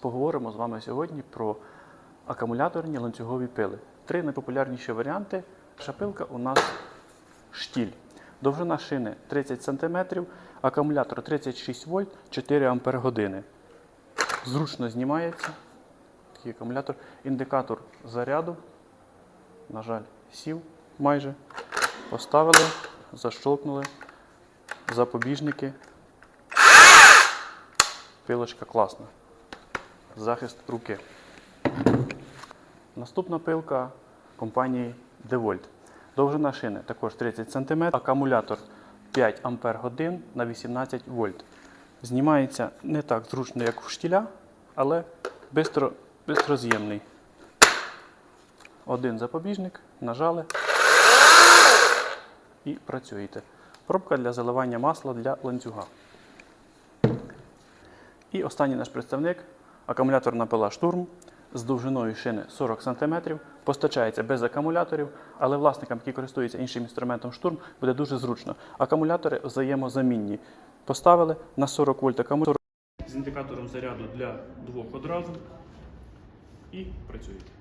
Поговоримо з вами сьогодні про акумуляторні ланцюгові пили. Три найпопулярніші варіанти. Перша пилка у нас штіль. Довжина шини 30 см, акумулятор 36 вольт, 4 Ампер години. Зручно знімається. Такий акумулятор. Індикатор заряду. На жаль, сів майже. Поставили, защолкнули. Запобіжники. Пилочка класна. Захист руки. Наступна пилка компанії DeWalt. Довжина шини також 30 см, акумулятор 5 Ампер на 18 вольт. Знімається не так зручно, як в штіля, але бистро, бистроз'ємний. Один запобіжник, нажали і працюєте. Пробка для заливання масла для ланцюга. І останній наш представник акумуляторна пила штурм з довжиною шини 40 см, постачається без акумуляторів, але власникам, які користуються іншим інструментом штурм, буде дуже зручно. Акумулятори взаємозамінні. Поставили на 40 вольт акумулятор з індикатором заряду для двох одразу і працюєте.